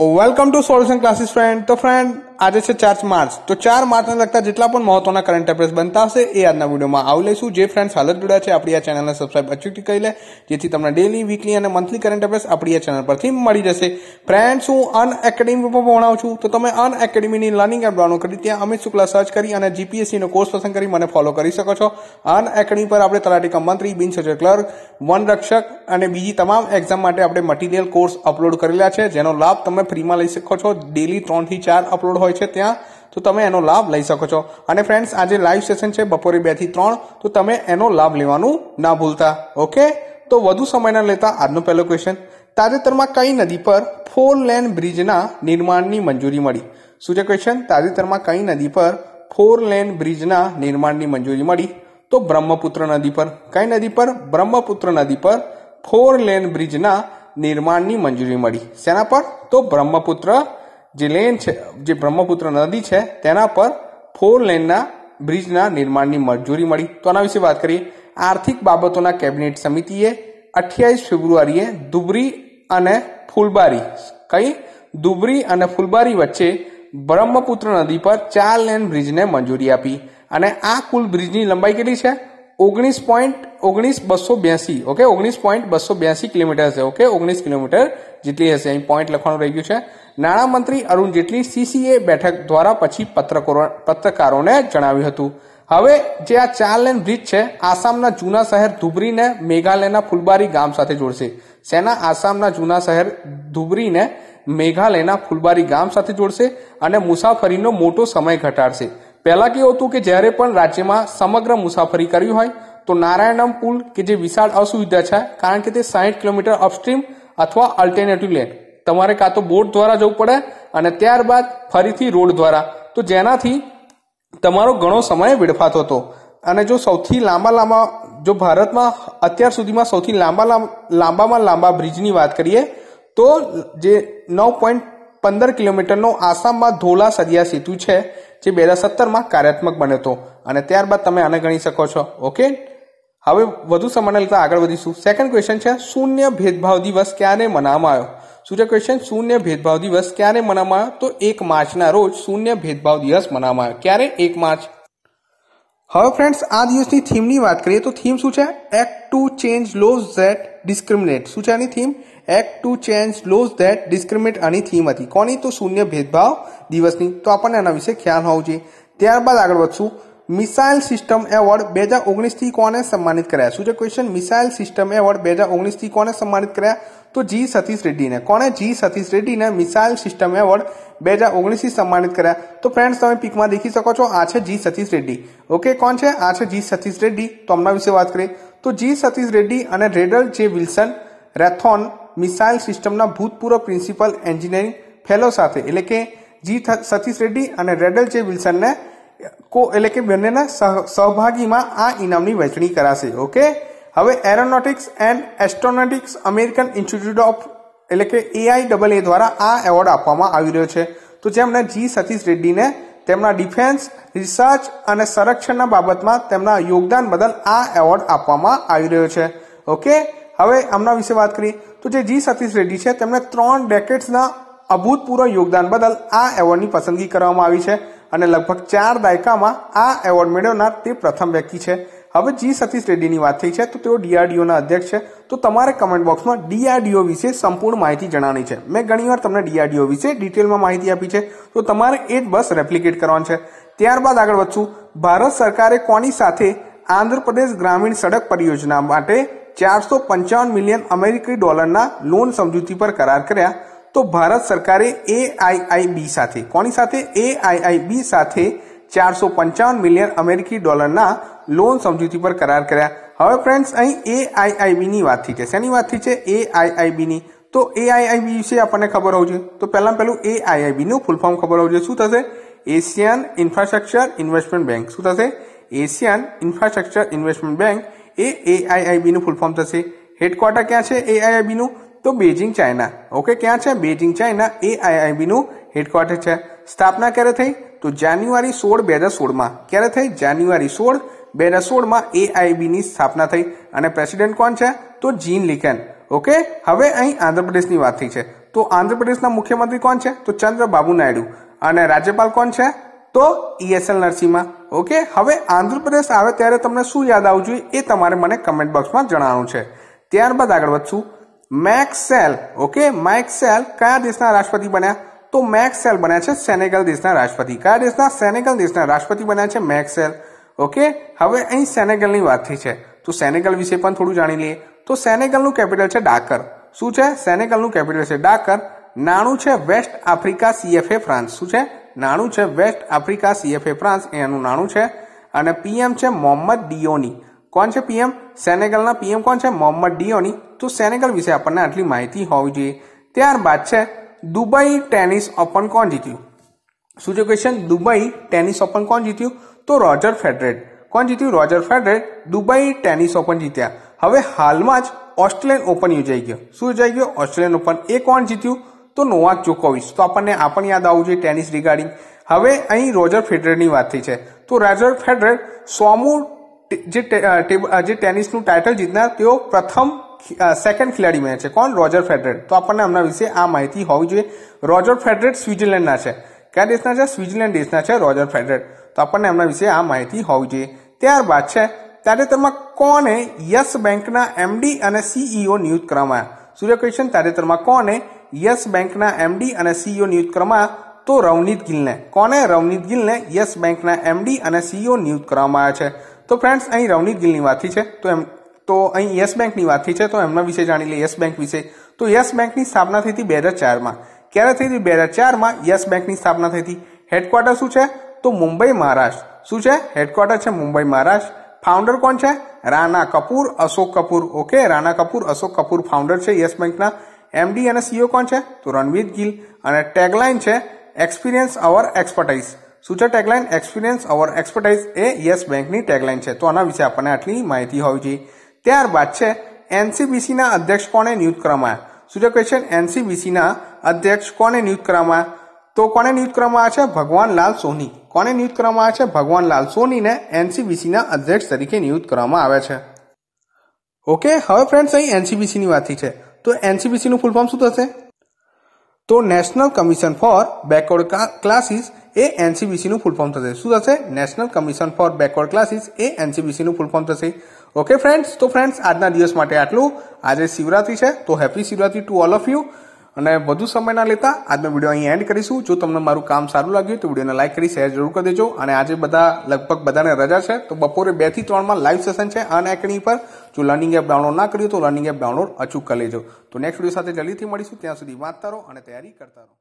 Welcome to solution classes friend તો friend આજે છે ચાર માર્ચ. તો ચાર માર્ચને લગતા જેટલા પણ મહત્વના કરંટ અફેર્સ બનતા હશે એ આજના વિડીયોમાં આવી લઈશું. જે ફ્રેન્ડ્સ હાલત જોડ્યા છે, આપણી આ ચેનલને સબસ્ક્રાઇબ અચૂકથી કરી લે, જેથી તમને ડેલી વીકલી અને મંથલી કરંટ અફેર્સ આપણી આ ચેનલ પરથી મળી જશે. ફ્રેન્ડ્સ હું અન એકેડેમી પર ભણાવું છું. તો તમે અન એકેડેમીની લર્નિંગ એપ ડાઉનલોડ કરી, ત્યાં અમિત શુક્લા સર્ચ કરી અને જીપીએસસીનો કોર્સ પસંદ કરી મને ફોલો કરી શકો છો. અન એકેડમી પર આપણે તલાટી મંત્રી, બિન સચિવ ક્લર્ક વન રક્ષક અને બીજી તમામ એક્ઝામ માટે આપણે મટીરિયલ કોર્સ અપલોડ કરેલા છે, જેનો લાભ તમે ફ્રીમાં લઈ શકો છો. ડેલી ત્રણથી ચાર અપલોડ હોય છે ત્યાં, તો તમે એનો લાભ લઈ શકો છો. અને ફ્રેન્ડ્સ આજે લાઈવ સેશન છે બપોરે બેથી ત્રણ, તો તમે એનો લાભ લેવાનું ના ભૂલતા. ઓકે તો વધુ સમય ના લેતા આજનો પહેલો ક્વેશ્ચન તાજેતરમાં કઈ નદી પર ફોર લેન બ્રિજના નિર્માણની મંજૂરી મળી? શું છે ક્વેશ્ચન તાજેતરમાં કઈ નદી પર ફોર લેન બ્રિજના નિર્માણની મંજૂરી મળી? તો બ્રહ્મપુત્ર નદી પર. કઈ નદી પર? બ્રહ્મપુત્ર નદી પર ફોર લેન બ્રિજના નિર્માણની મંજૂરી મળી. શેના પર? તો બ્રહ્મપુત્ર જે લેન છે, જે બ્રહ્મપુત્ર નદી છે, તેના પર ફોર લેનના બ્રિજના નિર્માણની મંજૂરી મળી. તો આના વિશે વાત કરીએ. આર્થિક બાબતોના કેબિનેટ સમિતિએ અઠ્યાવીસ ફેબ્રુઆરીએ દુબરી અને ફૂલબારી, કઈ? દુબરી અને ફૂલબારી વચ્ચે બ્રહ્મપુત્ર નદી પર ચાર લેન બ્રિજને મંજૂરી આપી. અને આ કુલ બ્રિજની લંબાઈ કેટલી છે? ઓગણીસ પોઈન્ટ, ઓગણીસ બસો બ્યાસી, ઓકે? ઓગણીસ પોઈન્ટ બસો બ્યાસી કિલોમીટર છે ઓકે? ઓગણીસ કિલોમીટર જેટલી હશે. અહીં પોઈન્ટ લખવાનું રહી ગયું છે. નાણામંત્રી અરુણ જેટલી સીસીએ બેઠક દ્વારા પછી પત્રકારો પત્રકારોને જણાવ્યું હતું. હવે જે આ ચાર લેન બ્રિજ છે, આસામના જૂના શહેર ધુબરીને મેઘાલયના ફુલબારી ગામ સાથે જોડશે. સેના આસામના જૂના શહેર ધુબરીને મેઘાલયના ફુલબારી ગામ સાથે જોડશે અને મુસાફરીનો મોટો સમય ઘટાડશે. પહેલા કેવું હતું કે જ્યારે પણ રાજ્યમાં સમગ્ર મુસાફરી કરવી હોય, તો નારાયણમ પુલ કે જે વિશાળ અસુવિધા છે, કારણ કે તે સાહીઠ કિલોમીટર અપસ્ટ્રીમ અથવા અલ્ટરનેટિવ લેન તમારે કાં તો બોટ દ્વારા જવું પડે અને ત્યારબાદ ફરીથી રોડ દ્વારા. તો જેનાથી તમારો ઘણો સમય વેડફાતો હતો. અને જો સૌથી લાંબા લાંબા, જો ભારતમાં અત્યાર સુધીમાં સૌથી લાંબા લાંબામાં લાંબા બ્રિજની વાત કરીએ, તો જે નવ પોઈન્ટ પંદર કિલોમીટરનો આસામમાં ધોલા સદિયા સેતુ છે, જે બે હજાર સત્તરમાં કાર્યાત્મક બન્યો હતો. અને ત્યારબાદ તમે આને ગણી શકો છો. ઓકે? હવે વધુ સમયને લેતા આગળ વધીશું. સેકન્ડ ક્વેશ્ચન છે, શૂન્ય ભેદભાવ દિવસ ક્યારે મનાવવામાં આવ્યો? છે ક્વેશ્ચન શૂન્ય ભેદભાવ દિવસ ક્યારે મનાવવામાં આવ્યો તો એક માર્ચના રોજ શૂન્ય ભેદભાવ દિવસ મનાવવામાં આવ્યો ક્યારે? એક માર્ચ. હવે ફ્રેન્ડ્સ આ દિવસની થીમની વાત કરીએ તો થીમ શું છે? Act to change laws that discriminate શું છે આની theme act to change laws that discriminate આની થીમ હતી. કોની? તો શૂન્ય ભેદભાવ દિવસની. તો આપણને એના વિશે ખ્યાલ હોવો જોઈએ. ત્યારબાદ આગળ વધશું. મિસાઇલ સિસ્ટમ એવોર્ડ બે હજાર ઓગણીસથી કોને સન્માનિત કર્યા શું છે ક્વેશ્ચન મિસાઇલ સિસ્ટમ એવોર્ડ બે હજાર ઓગણીસથી કોને સન્માનિત કર્યા તો જી સતીશ રેડ્ડીને કોને જી સતીશ રેડ્ડીને મિસાઇલ સિસ્ટમ એવોર્ડ બે હજાર ઓગણીસથી સન્માનિત કર્યા તો ફ્રેન્ડ્સ તમે પીકમાં દેખી શકો છો, આ છે જી સતીશ રેડ્ડી. ઓકે કોણ છે? આ છે જી સતીશ રેડ્ડી. તો હમણાં વિશે વાત કરીએ. તો જી સતીશ રેડ્ડી અને રેડલ જે વિલ્સન રેથોન મિસાઇલ સિસ્ટમના ભૂતપૂર્વ પ્રિન્સિપલ એન્જિનિયરિંગ ફેલો સાથે, એટલે કે જી સતીશ રેડ્ડી અને રેડલ જે વિલ્સનને કો એટલે કે બંનેના સહભાગીમાં આ ઇનામની વહેંચણી કરાશે, ઓકે? હવે aeronautics and astronautics American institute of, એટલે કે એઆઈ ડબલ એ દ્વારા આ એવોર્ડ આપવામાં આવી રહ્યો છે. તો જેમણે જી સતીશ રેડ્ડીને તેમના ડિફેન્સ, રિસર્ચ અને સંરક્ષણના બાબતમાં તેમના યોગદાન બદલ આ એવોર્ડ આપવામાં આવી રહ્યો છે, ઓકે? હવે આમના વિશે વાત કરી તો જે જી સતીશ રેડ્ડી છે તેમણે ત્રણ ડેકેટ્સના અભૂતપૂર્વ યોગદાન બદલ આ એવોર્ડની પસંદગી કરવામાં આવી છે. અને લગભગ ચાર દાયકામાં આ એવોર્ડ મેળવનાર તે પ્રથમ વ્યક્તિ છે. હવે જી સતીશ રેડ્ડીની વાત થઈ છે, તો તેઓ ડીઆરડીઓના અધ્યક્ષ છે. તો તમારે કમેન્ટ બોક્સમાં ડીઆરડીઓ વિશે સંપૂર્ણ માહિતી જણાવવાની છે. મેં ઘણીવાર તમને ડીઆરડીઓ વિશે ડિટેલમાં માહિતી આપી છે, તો તમારે એ જ બસ રેપ્લિકેટ કરવાનું છે. ત્યારબાદ આગળ વધશું. ભારત સરકારે કોની સાથે આંધ્રપ્રદેશ ગ્રામીણ સડક પરિયોજના માટે ચારસો પંચાવન મિલિયન અમેરિકી ડોલરના લોન સમજૂતી પર કરાર કર્યા? તો ભારત સરકારે એઆઈઆઈબી સાથે, કોની સાથે? એઆઈઆઈબી સાથે ચારસો પંચાવન મિલિયન અમેરિકી ડોલરના લોન સમજૂતી પર કરાર કર્યા. હવે ફ્રેન્ડ્સ અહીં એઆઈઆઈબીની વાત થઈ છે. શેની વાત થઈ છે? એઆઈઆઈબીની તો એઆઈઆઈબી વિશે આપણને ખબર હોવું જોઈએ. તો પહેલાં પહેલું એઆઈઆઈબીનું ફૂલ ફોર્મ ખબર હોવું જોઈએ. શું થશે? એશિયન ઇન્ફ્રાસ્ટ્રક્ચર ઇન્વેસ્ટમેન્ટ બેંક શું થશે? એશિયન ઇન્ફ્રાસ્ટ્રક્ચર ઇન્વેસ્ટમેન્ટ બેંક એ એઆઈઆઈબીનું ફૂલ ફોર્મ થશે. હેડક્વાર્ટર ક્યાં છે? એઆઈઆઈબીનું તો બેજિંગ ચાઇના. ઓકે, ક્યાં છે? Beijing China. એ આઈઆઈબીનું હેડક્વાર્ટર છે. સ્થાપના ક્યારે થઈ? તો જાન્યુઆરી સોળ, બે હજાર સોળમાં. ક્યારે થઈ? જાન્યુઆરી સોળ, બે હજાર સોળમાં એઆઈબીની સ્થાપના થઈ. અને પ્રેસિડેન્ટ કોણ છે? તો જીન લિકન. ઓકે, હવે અહીં આંધ્રપ્રદેશની વાત થઈ છે. તો આંધ્રપ્રદેશના મુખ્યમંત્રી કોણ છે? તો ચંદ્રબાબુ નાયડુ. અને રાજ્યપાલ કોણ છે? તો ઈએસએલ નરસિંહા ઓકે, હવે આંધ્રપ્રદેશ આવે ત્યારે તમને શું યાદ આવવું જોઈએ એ તમારે મને કમેન્ટ બોક્સમાં જણાવવાનું છે. ત્યારબાદ આગળ વધશું. Maxell okay? મેક્સેલ કયા દેશના રાષ્ટ્રપતિ બન્યા? તો મેક્સેલ બન્યા છે સેનેગલ દેશના રાષ્ટ્રપતિ. કયા દેશના? સેનેગલ દેશના રાષ્ટ્રપતિ બન્યા છે મેક્સેલ ઓકે? હવે અહીં સેનેગલની વાત થઈ છે. તો સેનેગલ વિશે પણ થોડું જાણી લઈએ. તો સેનેગલનું કેપિટલ છે ડાકર. શું છે? સેનેગલનું કેપિટલ છે ડાકર. નાણું છે વેસ્ટ આફ્રિકા સીએફએ ફ્રાન્સ. શું છે? નાણું છે વેસ્ટ આફ્રિકા સીએફએ ફ્રાન્સ. એનું નાણું છે. અને પીએમ છે મોહમ્મદ ડિયોની. કોણ છે પીએમ? સેનેગલના પીએમ કોણ છે? મોહમ્મદ ડિયોની. તો સેનેગલ વિશે આપણને આટલી માહિતી હોવી જોઈએ. ત્યારબાદ છે, દુબઈ ટેનિસ ઓપન કોણ જીત્યું? શું છે ક્વેશ્ચન દુબઈ ટેનિસ ઓપન કોણ જીત્યું? તો રોજર ફેડરેટ કોણ જીત્યું? Roger Federer Dubai tennis open જીત્યા. હવે હાલમાં જ ઓસ્ટ્રેલિયન ઓપન યોજાઈ ગયો. શું યોજાઈ ગયો? Australian open. એ કોણ જીત્યું? તો નોવાક જોકોવિચ. તો આપણને આ પણ યાદ આવવું જોઈએ ટેનિસ રિગાર્ડિંગ. હવે અહીં રોજર ફેડરેટની વાત થઈ છે. તો રોજર ફેડરેટ સોમું જે જે ટેનિસનું ટાઇટલ જીતનાર, તેઓ પ્રથમ સેકન્ડ ખેલાડી બન્યા છે. કોણ? રોજર ફેડરેટ તો આપણને એમના વિશે આ માહિતી હોવી જોઈએ. રોજર ફેડરેટ સ્વિટ્ઝરલેન્ડના છે. કયા દેશના છે? સ્વિટ્ઝરલેન્ડ દેશના છે રોજર ફેડરેટ તો આપણને એમના વિશે આ માહિતી હોવી જોઈએ. ત્યારબાદ છે, તાજેતરમાં કોને યસ બેંકના એમડી અને સીઈઓ નિયુક્ત કરવામાં આવ્યા? સૂર્ય ક્વેશ્ચન તાજેતરમાં કોને યસ બેંકના એમડી અને સીઈઓ નિયુક્ત કરવામાં તો રવનીત ગિલને. કોને રવનીત ગિલને યસ બેંકના એમડી અને સીઈઓ નિયુક્ત કરવામાં આવ્યા છે? તો ફ્રેન્ડ્સ અહીં રવનીત ગિલની વાત છે. તો એમ તો અહીં યસ બેંકની વાત થઈ છે, તો એમના વિશે જાણી લઈએ યસ બેંક વિશે. તો યસ બેંકની સ્થાપના થઈ હતી બે હજાર ચારમાં. ક્યારે થઈ હતી? બે હજાર ચારમાં યસ બેંકની સ્થાપના થઈ હતી. હેડક્વાર્ટર શું છે? તો મુંબઈ, મહારાષ્ટ્ર. શું છે? હેડક્વાર્ટર છે મુંબઈ, મહારાષ્ટ્ર. ફાઉન્ડર કોણ છે? રાણા કપૂર, અશોક કપૂર. ઓકે, રાણા કપૂર, અશોક કપૂર ફાઉન્ડર છે યસ બેંકના. એમડી અને સીઓ કોણ છે? તો રણવીર ગિલ. અને ટેગલાઇન છે એક્સપિરિયન્સ અવર એક્સપર્ટાઇઝ શું છે ટેગલાઇન એક્સપિરિયન્સ અવર એક્સપર્ટાઇઝ એ યસ બેંકની ટેગલાઇન છે. તો આના વિશે આપણને આટલી માહિતી હોવી જોઈએ. ત્યારબાદ છે, એનસીબીસીના અધ્યક્ષ કોને નિયુક્ત કરવામાં આવ્યા શું છે ક્વેશ્ચન એનસીબીસીના અધ્યક્ષ કોને નિયુક્ત કરવામાં તો કોને નિયુક્ત કરવામાં છે? ભગવાન લાલ સોની. કોને નિયુક્ત કરવામાં છે? ભગવાન લાલ સોનીને એનસીબીસીના અધ્યક્ષ તરીકે નિયુક્ત કરવામાં આવ્યા છે. ઓકે હવે ફ્રેન્ડ્સ અહીં એનસીબીસીની વાત છે. તો એનસીબીસીનું ફૂલ ફોર્મ શું થશે? તો national commission for backward classes એ એનસીબીસીનું ફૂલ ફોર્મ થશે. શું થશે? National commission for backward classes એ એનસીબીસીનું ફૂલ ફોર્મ થશે. ઓકે ફ્રેન્ડ્સ તો ફ્રેન્ડ્સ આજના દિવસ માટે આટલું. આજે શિવરાત્રી છે, તો happy Shivratri to all of you અને વધુ સમય ના લેતા આજનો વીડિયો અહીં એન્ડ કરીશું. જો તમને મારું કામ સારું લાગ્યું તો વિડીયોને લાઇક કરી શેર જરૂર કરી દેજો. અને આજે બધા, લગભગ બધાને રજા છે, તો બપોરે બેથી ત્રણમાં લાઈવ સેશન છે અન એકેડમી પર. જો લર્નિંગ એપ ડાઉનલોડ ના કર્યું તો લર્નિંગ એપ ડાઉનલોડ અચૂક કરી લેજો. તો નેક્સ્ટ વીડિયો સાથે જલ્દીથી મળીશું. ત્યાં સુધી વાંચતા રહો અને તૈયારી કરતા રહો.